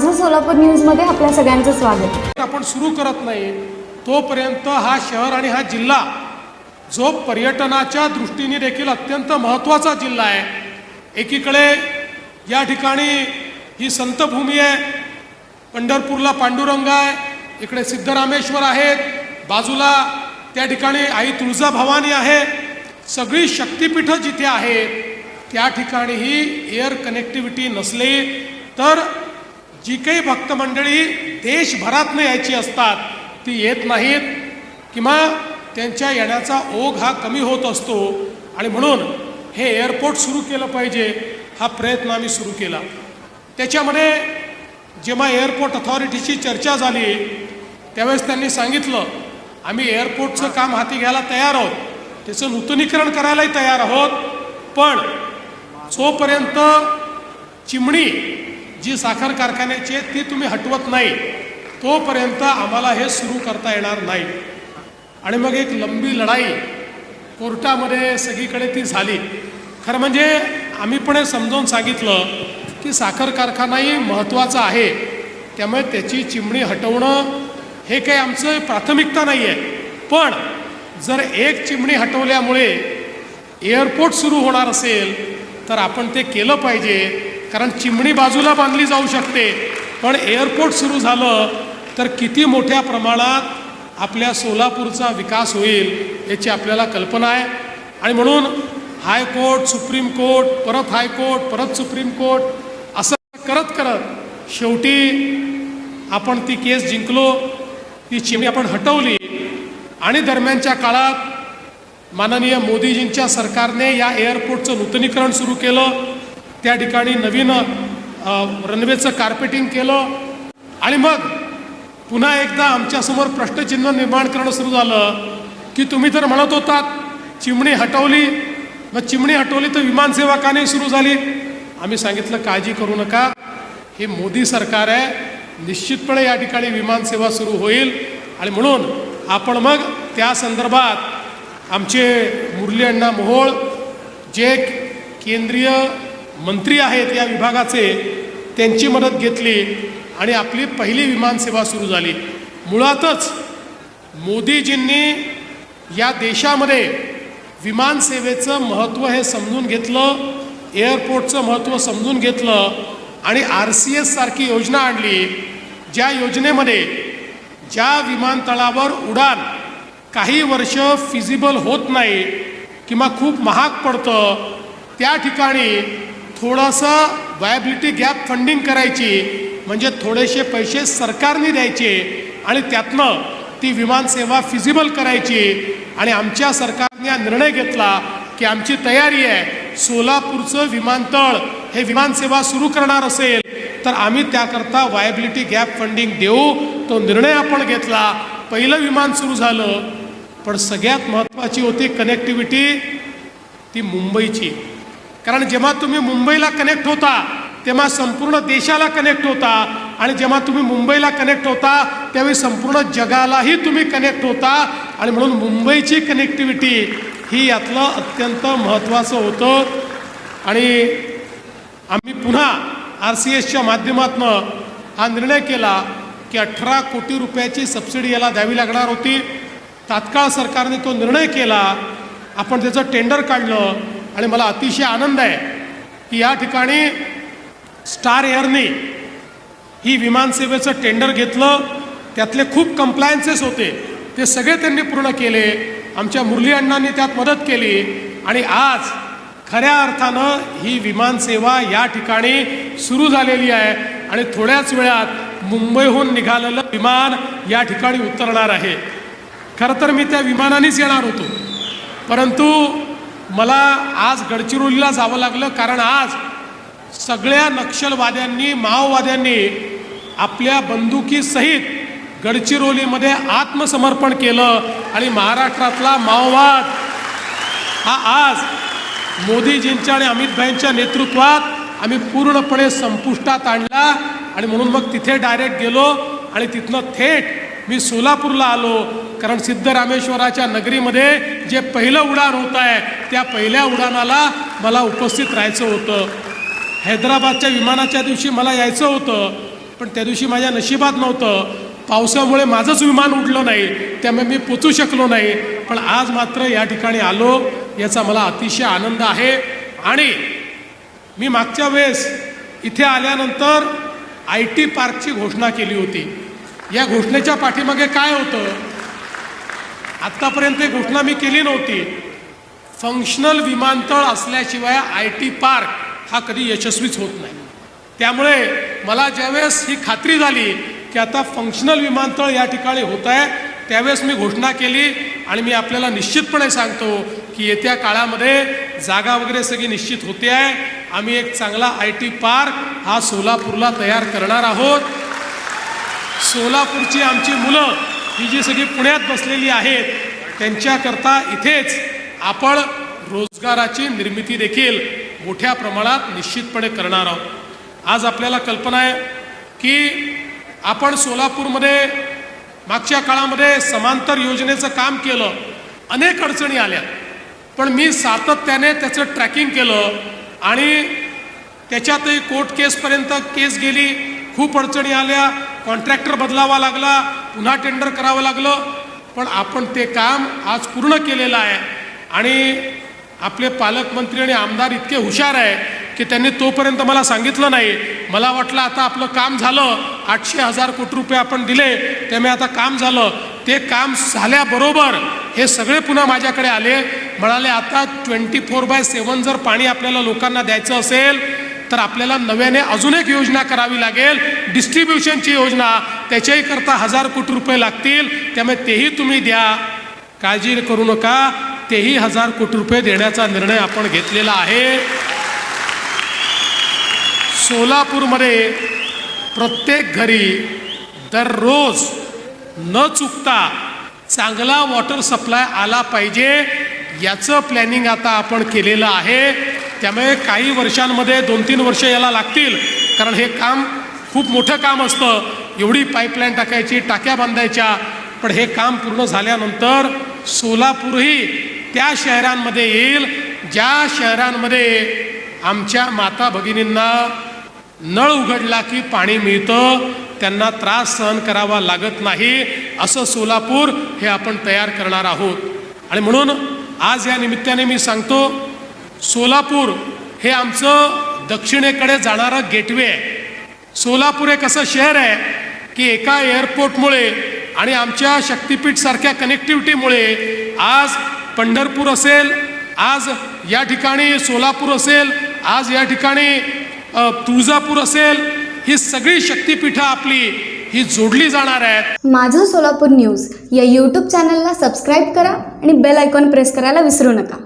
माझं सोलापूर न्यूजमध्ये आपल्या सगळ्यांचं स्वागत. आपण सुरू करत नाही तोपर्यंत हा शहर आणि हा जिल्हा जो पर्यटनाच्या दृष्टीने देखील अत्यंत महत्त्वाचा जिल्हा आहे एकीकडे या ठिकाणी ही संतभूमी आहे पंढरपूरला पांडुरंग आहे इकडे सिद्धरामेश्वर आहेत बाजूला त्या ठिकाणी आई तुळजाभवानी आहे सगळी शक्तिपीठं जिथे आहेत त्या ठिकाणीही एअर कनेक्टिव्हिटी नसली तर जी काही भक्तमंडळी देशभरातनं यायची असतात ती येत नाहीत. किंवा त्यांच्या येण्याचा ओघ हा कमी होत असतो. आणि म्हणून हे एअरपोर्ट सुरू केलं पाहिजे हा प्रयत्न आम्ही सुरू केला. त्याच्यामध्ये जेव्हा एअरपोर्ट अथॉरिटीची चर्चा झाली त्यावेळेस त्यांनी सांगितलं आम्ही एअरपोर्टचं काम हाती घ्यायला तयार आहोत. त्याचं नूतनीकरण करायलाही तयार आहोत. पण जोपर्यंत चिमणी जी साखर कारखान्याची आहे ती तुम्ही हटवत नाही तोपर्यंत आम्हाला हे सुरू करता येणार नाही. आणि मग एक लंबी लढाई कोर्टामध्ये सगळीकडे ती झाली. खरं म्हणजे आम्ही पण हे समजावून सांगितलं की साखर कारखानाही महत्त्वाचा आहे. त्यामुळे त्याची चिमणी हटवणं हे काही आमचं प्राथमिकता नाही आहे पण जर एक चिमणी हटवल्यामुळे एअरपोर्ट सुरू होणार असेल तर आपण ते केलं पाहिजे. कारण चिमणी बाजूला बांधली जाऊ शकते. पण एअरपोर्ट सुरू झालं तर किती मोठ्या प्रमाणात आपल्या सोलापूरचा विकास होईल याची आपल्याला कल्पना आहे. आणि म्हणून हायकोर्ट सुप्रीम कोर्ट परत हायकोर्ट परत सुप्रीम कोर्ट असं करत करत शेवटी आपण ती केस जिंकलो ती चिमणी आपण हटवली. आणि दरम्यानच्या काळात माननीय मोदीजींच्या सरकारने या एअरपोर्टचं नूतनीकरण सुरू केलं. त्या ठिकाणी नवीन रनवेचं कार्पेटिंग केलं. आणि मग पुन्हा एकदा आमच्यासमोर प्रश्नचिन्ह निर्माण करणं सुरू झालं की तुम्ही तर म्हणत होतात चिमणी हटवली. मग चिमणी हटवली तर विमानसेवा का नाही सुरू झाली? आम्ही सांगितलं काळजी करू नका. हे मोदी सरकार आहे. निश्चितपणे या ठिकाणी विमानसेवा सुरू होईल. आणि म्हणून आपण मग त्या संदर्भात आमचे मुरली अण्णा मोहोळ जे केंद्रीय मंत्री आहेत या विभागाचे त्यांची मदत घेतली आणि आपली पहिली विमानसेवा सुरू झाली. मुळातच मोदीजींनी या देशामध्ये विमानसेवेचं महत्त्व हे समजून घेतलं एअरपोर्टचं महत्त्व समजून घेतलं आणि आर सी एस सारखी योजना आणली ज्या योजनेमध्ये ज्या विमानतळावर उडान काही वर्ष फिजिबल होत नाही किंवा खूप महाग पडतं त्या ठिकाणी थोडंसं वायबिलिटी गॅप फंडिंग करायची म्हणजे थोडेसे पैसे सरकारने द्यायचे आणि त्यातनं ती विमानसेवा फिजिबल करायची. आणि आमच्या सरकारने हा निर्णय घेतला की आमची तयारी आहे सोलापूरचं विमानतळ हे विमानसेवा सुरू करणार असेल तर आम्ही त्याकरता वायबिलिटी गॅप फंडिंग देऊ. तो निर्णय आपण घेतला. पहिलं विमान सुरू झालं. पण सगळ्यात महत्त्वाची होती कनेक्टिव्हिटी ती मुंबईची. कारण जेव्हा तुम्ही मुंबईला कनेक्ट होता तेव्हा संपूर्ण देशाला कनेक्ट होता. आणि जेव्हा तुम्ही मुंबईला कनेक्ट होता त्यावेळी संपूर्ण जगालाही तुम्ही कनेक्ट होता. आणि म्हणून मुंबईची कनेक्टिव्हिटी ही यातलं अत्यंत महत्त्वाचं होतं. आणि आम्ही पुन्हा आर सी एसच्या माध्यमातून हा निर्णय केला की अठरा कोटी रुपयाची सबसिडी याला द्यावी लागणार होती. तात्काळ सरकारने तो निर्णय केला. आपण त्याचं टेंडर काढलं. आणि मला अतिशय आनंद आहे की या ठिकाणी स्टार एअरने ही विमानसेवेचं टेंडर घेतलं. त्यातले खूप कम्प्लायन्सेस होते. ते सगळे त्यांनी पूर्ण केले. आमच्या मुरली अण्णांनी त्यात मदत केली. आणि आज खऱ्या अर्थानं ही विमानसेवा या ठिकाणी सुरू झालेली आहे. आणि थोड्याच वेळात मुंबईहून निघालेलं विमान या ठिकाणी उतरणार आहे. खरं तर मी त्या विमानानेच येणार होतो. परंतु मला आज गडचिरोलीला जावं लागलं कारण आज सगळ्या नक्षलवाद्यांनी माओवाद्यांनी आपल्या बंदुकीसहित गडचिरोलीमध्ये आत्मसमर्पण केलं आणि महाराष्ट्रातला माओवाद हा आज मोदीजींच्या आणि अमितभाईंच्या नेतृत्वात आम्ही पूर्णपणे संपुष्टात आणला आणि म्हणून मग तिथे डायरेक्ट गेलो आणि तिथनं थेट मी सोलापूरला आलो. कारण सिद्धरामेश्वराच्या नगरीमध्ये जे पहिलं उडान होत आहे त्या पहिल्या उडाणाला मला उपस्थित राहायचं होतं. हैदराबादच्या विमानाच्या दिवशी मला यायचं होतं पण त्या दिवशी माझ्या नशिबात नव्हतं. पावसामुळे माझंच विमान उडलं नाही त्यामुळे मी पोचू शकलो नाही. पण आज मात्र या ठिकाणी आलो याचा मला अतिशय आनंद आहे. आणि मी मागच्या वेळेस इथे आल्यानंतर आय टी पार्कची घोषणा केली होती. या घोषणेच्या पाठीमागे काय होतं? आत्तापर्यंत ही घोषणा मी केली नव्हती. फंक्शनल विमानतळ असल्याशिवाय आय टी पार्क हा कधी यशस्वीच होत नाही. त्यामुळे मला ज्यावेळेस ही खात्री झाली की आता फंक्शनल विमानतळ या ठिकाणी होत आहे त्यावेळेस मी घोषणा केली आणि मी आपल्याला निश्चितपणे सांगतो की येत्या काळामध्ये जागा वगैरे सगळी निश्चित होते आहे. आम्ही एक चांगला आय टी पार्क हा सोलापूरला तयार करणार आहोत. सोलापूरची आमची मुलं ही जी सगळी पुण्यात बसलेली आहेत त्यांच्याकरता इथेच आपण रोजगाराची निर्मिती देखील मोठ्या प्रमाणात निश्चितपणे करणार आहोत. आज आपल्याला कल्पना आहे की आपण सोलापूरमध्ये मागच्या काळामध्ये समांतर योजनेचं काम केलं अनेक अडचणी आल्या. पण मी सातत्याने त्याचं ट्रॅकिंग केलं आणि त्याच्यातही कोर्ट केसपर्यंत केस गेली खूप अडचणी आल्या. कॉन्ट्रॅक्टर बदलावा लागला पुन्हा टेंडर करावं लागलं. पण आपण ते काम आज पूर्ण केलेलं आहे. आणि आपले पालकमंत्री आणि आमदार इतके हुशार आहे की त्यांनी तोपर्यंत मला सांगितलं नाही. मला वाटलं आता आपलं काम झालं आठशे हजार कोटी रुपये आपण दिले त्यामुळे आता काम झालं. ते काम झाल्याबरोबर हे सगळे पुन्हा माझ्याकडे आले. म्हणाले आता ट्वेंटी फोर बाय सेवन जर पाणी आपल्याला लोकांना द्यायचं असेल तर आपल्याला नव्याने अजून एक योजना करावी लागेल. डिस्ट्रीब्युशनची योजना त्याच्याही करता हजार कोटी रुपये लागतील. त्यामुळे तेही तुम्ही द्या. काळजी करू नका. तेही हजार कोटी रुपये देण्याचा निर्णय आपण घेतलेला आहे. सोलापूरमध्ये प्रत्येक घरी दररोज न चुकता चांगला वॉटर सप्लाय आला पाहिजे याचं प्लॅनिंग आता आपण केलेलं आहे. त्यामुळे काही वर्षांमध्ये दोन तीन वर्ष याला लागतील. कारण हे काम खूप मोठं काम असतं. एवढी पाईपलाईन टाकायची टाक्या बांधायच्या. पण हे काम पूर्ण झाल्यानंतर सोलापूरही त्या शहरांमध्ये येईल ज्या शहरांमध्ये आमच्या माता भगिनींना नळ उघडला की पाणी मिळतं त्यांना त्रास सहन करावा लागत नाही असं सोलापूर हे आपण तयार करणार आहोत. आणि म्हणून आज या निमित्ताने मी सांगतो सोलापूर हे आमचं दक्षिणेकडे जाणारं गेटवे आहे. सोलापूर एक असं शहर आहे की एका एअरपोर्टमुळे आणि आमच्या शक्तीपीठसारख्या कनेक्टिव्हिटीमुळे आज पंढरपूर असेल आज या ठिकाणी सोलापूर असेल आज या ठिकाणी तुळजापूर असेल ही सगळी शक्तिपीठं आपली ही जोडली जाणार आहेत. माझं सोलापूर न्यूज या यूट्यूब चॅनलला सबस्क्राईब करा आणि बेल आयकॉन प्रेस करायला विसरू नका.